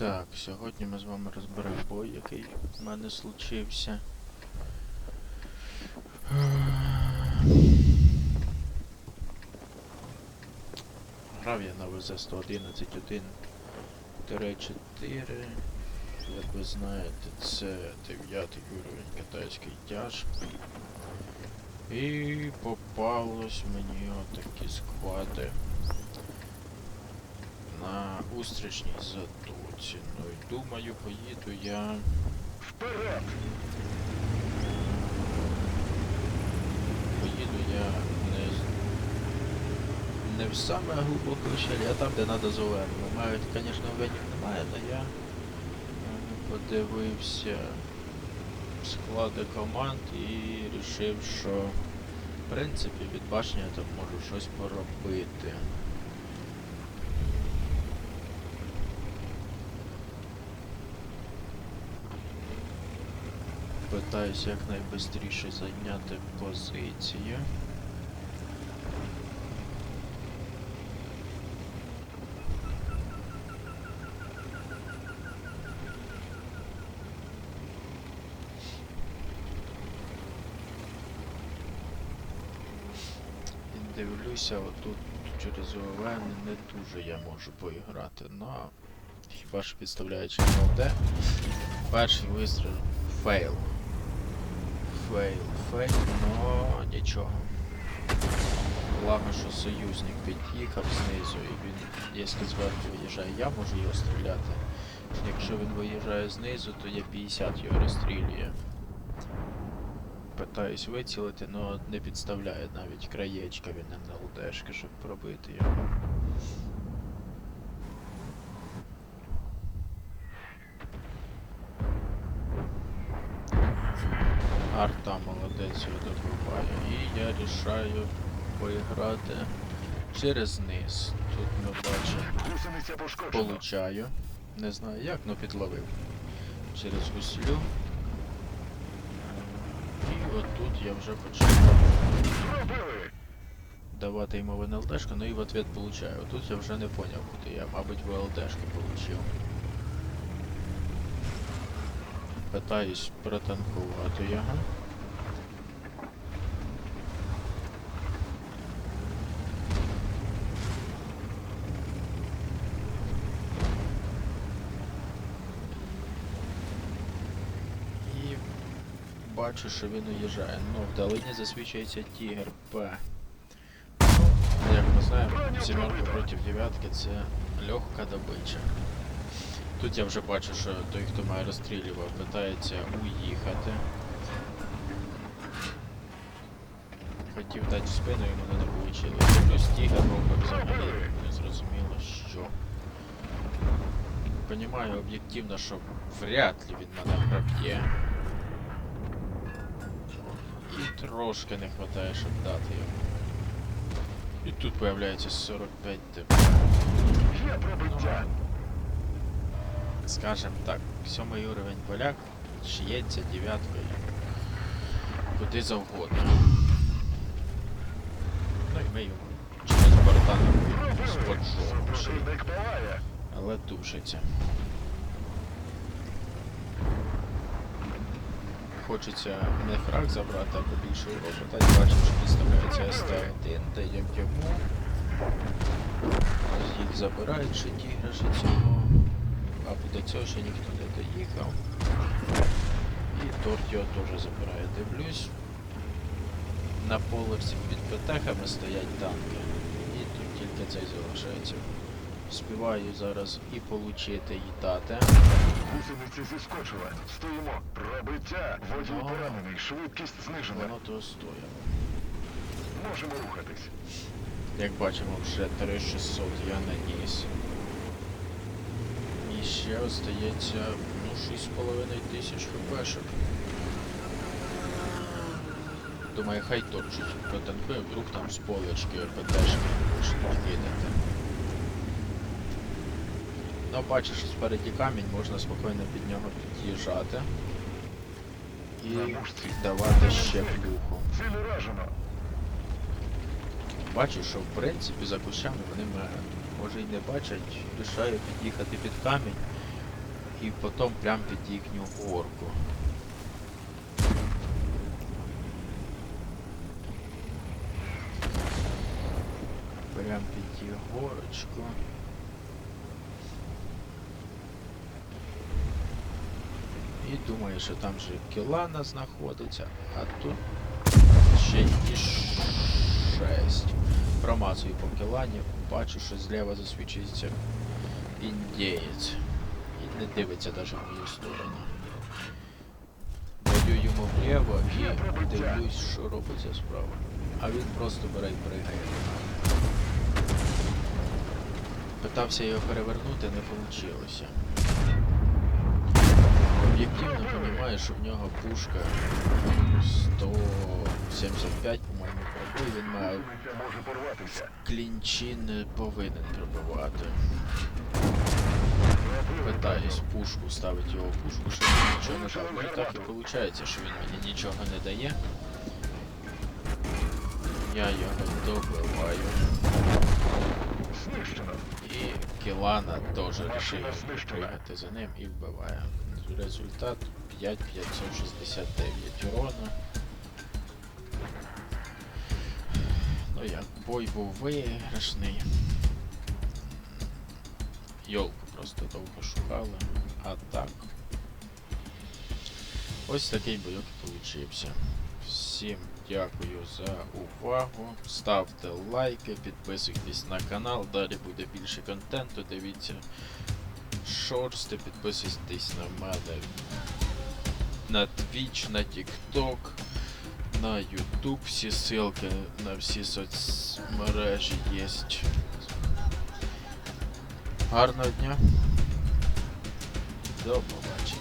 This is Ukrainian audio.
Так, сьогодні ми з вами розберемо бой, який в мене случився. Грав я на ВЗ-111-1-4. Як ви знаєте, це 9 уровень китайський тяж. І попалось мені отакі склади на устрічній затоці. Ну і думаю, поїду я. Вперед! Поїду я не, не в саме глибоке ущелье, а там, де треба зеленому. Мають, звісно, венів немає, але я е, подивився склади команд і рішив, що в принципі від башні я там можу щось поробити. Питаюсь якнайбистріше зайняти позицію. І дивлюся, отут через ОВН не дуже я можу поіграти, ну а хіба ж підставляючи ЛД. Перший вистріл фейл. Фейл, фейл, но нічого. Благо, що союзник під'їхав знизу і він, якщо зверху виїжджає, я можу його стріляти. Якщо він виїжджає знизу, то я 50 його розстрілює. Питаюсь вицілити, але не підставляє навіть краєчка він на ЛДшки, щоб пробити його. Арта молодець його добиває. І я рішаю поіграти через низ. Тут ми бачимо, получаю. Не знаю як, но підловив. Через гуслю. І отут я вже почав давати йому в НЛДшку, ну і в ответ получаю. Тут я вже не поняв, куди я, мабуть, в ЛДшку получив. Питаюсь протанкувати його. І бачу, що він уїжджає. Ну, вдалині засвідчується Тігр П. Ну, як ми знаємо, сімерка проти дев'ятки це легка добича. Тут я вже бачу, що той, хто має розстрілював, питається уїхати. Хотів дати в спину, йому не вийшло. Плюс тігр робить взагалі не зрозуміло що. Понімаю об'єктивно, що вряд ли він мене проб'є. І трошки не вистачає, щоб дати йому. І тут появляється 45 ТП. Скажем так, сьомий уровень поляк шиється дев'яткою куди завгодно. Ну і ми йому через бортана споджовуємо, але душиться. Хочеться не фраг забрати, а побільше уроку. Так бачимо, що підставляється СТ-1, де як йому. Їх забирають ще тігра, ще цього. А до цього ще ніхто не доїхав. І торт його теж забирає. Дивлюсь. На поверсі під петехами стоять танки. І тут тільки цей залишається. Співаю зараз і получити, і дати. Гусениця зіскочила. Стоїмо. Пробиття. Водій Ага. поранений. Швидкість знижена. Воно то стояло. Можемо рухатись. Як бачимо, вже 3600 я наніс. І ще остається ну 6,5 тисяч хпшок. Думаю, хай торчить потанкує, вдруг там з полочки ПТшки почнуть кидати. Ну, бачиш, спереді камінь, можна спокійно під нього під'їжджати. І давати ще плюху. Бачу, що в принципі за кущами вони мене може й не бачать, рішаю під'їхати під камінь, І потім прям під їхню горку. Прям під їх горочку. І думаю, що там же Кілана знаходиться, а тут ще і шесть. Промацую по Кілані, бачу, що зліва засвічується індієць. І не дивиться навіть в мою сторону. Даю йому вліво і дивлюсь, що робиться справа. А він просто бере і пригає. Питався його перевернути, не вийшло. Об'єктивно розумію, що в нього пушка 175, по-моєму, він клінчі не повинен пробивати. Питаюсь пушку ставити його в пушку, щоб він нічого не дав. Так і виходить, що він мені нічого не дає. Я його добиваю. І Кілана теж вирішив пригати за ним і вбиває. Результат 5569 урона. Як, бой був виграшний. Йолку просто довго шукали, а так. Ось такий бойок получився. Всім дякую за увагу. Ставте лайки, підписуйтесь на канал, далі буде більше контенту, дивіться шорсти, підписуйтесь на мене на Twitch, на TikTok, на YouTube. Всі ссылки на всі соцмережі є. Гарного дня. До побачення.